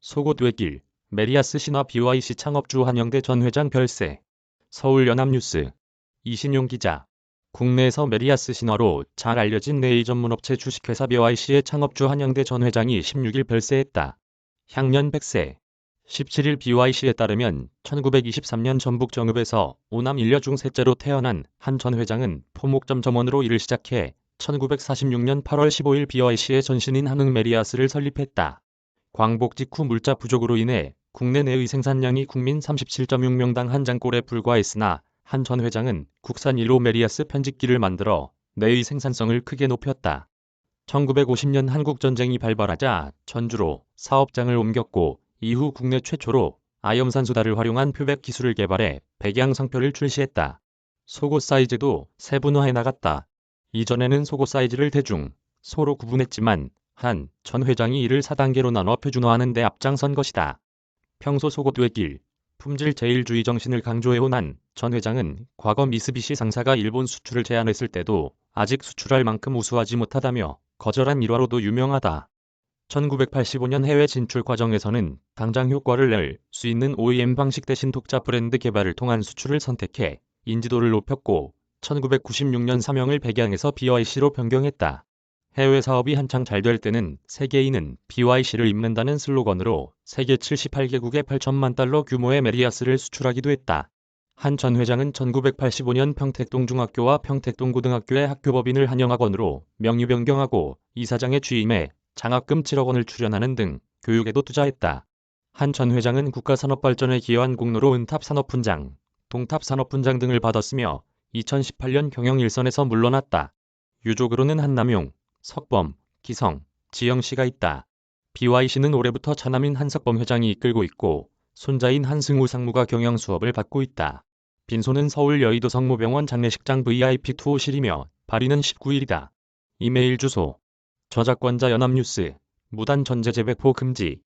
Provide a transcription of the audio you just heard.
속옷 외길, 메리아스 신화 BYC 창업주 한영대 전 회장 별세. 서울연합뉴스. 이신용 기자. 국내에서 메리아스 신화로 잘 알려진 네일 전문업체 주식회사 BYC의 창업주 한영대 전 회장이 16일 별세했다. 향년 100세. 17일 BYC에 따르면 1923년 전북 정읍에서 오남 일녀 중 셋째로 태어난 한 전 회장은 포목점 점원으로 일을 시작해 1946년 8월 15일 BYC의 전신인 한흥 메리아스를 설립했다. 광복 직후 물자 부족으로 인해 국내 내의 생산량이 국민 37.6명당 한 장꼴에 불과했으나 한 전 회장은 국산 1호 메리아스 편집기를 만들어 내의 생산성을 크게 높였다. 1950년 한국전쟁이 발발하자 전주로 사업장을 옮겼고 이후 국내 최초로 아염산수다를 활용한 표백 기술을 개발해 백양 성표를 출시했다. 속옷 사이즈도 세분화해 나갔다. 이전에는 속옷 사이즈를 대중, 소로 구분했지만 한 전 회장이 이를 4단계로 나눠 표준화하는 데 앞장선 것이다. 평소 속옷 외길, 품질 제일주의 정신을 강조해온 한 전 회장은 과거 미쓰비시 상사가 일본 수출을 제안했을 때도 아직 수출할 만큼 우수하지 못하다며 거절한 일화로도 유명하다. 1985년 해외 진출 과정에서는 당장 효과를 낼 수 있는 OEM 방식 대신 독자 브랜드 개발을 통한 수출을 선택해 인지도를 높였고 1996년 사명을 백양에서 BYC로 변경했다. 해외 사업이 한창 잘 될 때는 세계인은 BYC를 입는다는 슬로건으로 세계 78개국에 8천만 달러 규모의 메리아스를 수출하기도 했다. 한 전 회장은 1985년 평택동 중학교와 평택동 고등학교의 학교법인을 한영학원으로 명유 변경하고 이사장에 취임해 장학금 7억 원을 출연하는 등 교육에도 투자했다. 한 전 회장은 국가산업발전에 기여한 공로로 은탑산업훈장, 동탑산업훈장 등을 받았으며 2018년 경영 일선에서 물러났다. 유족으로는 한남용, 석범, 기성, 지영 씨가 있다. BYC는 올해부터 차남인 한석범 회장이 이끌고 있고 손자인 한승우 상무가 경영 수업을 받고 있다. 빈소는 서울 여의도 성모병원 장례식장 VIP 투호실이며 발의는 19일이다. 이메일 주소 저작권자 연합뉴스 무단 전제 재배포 금지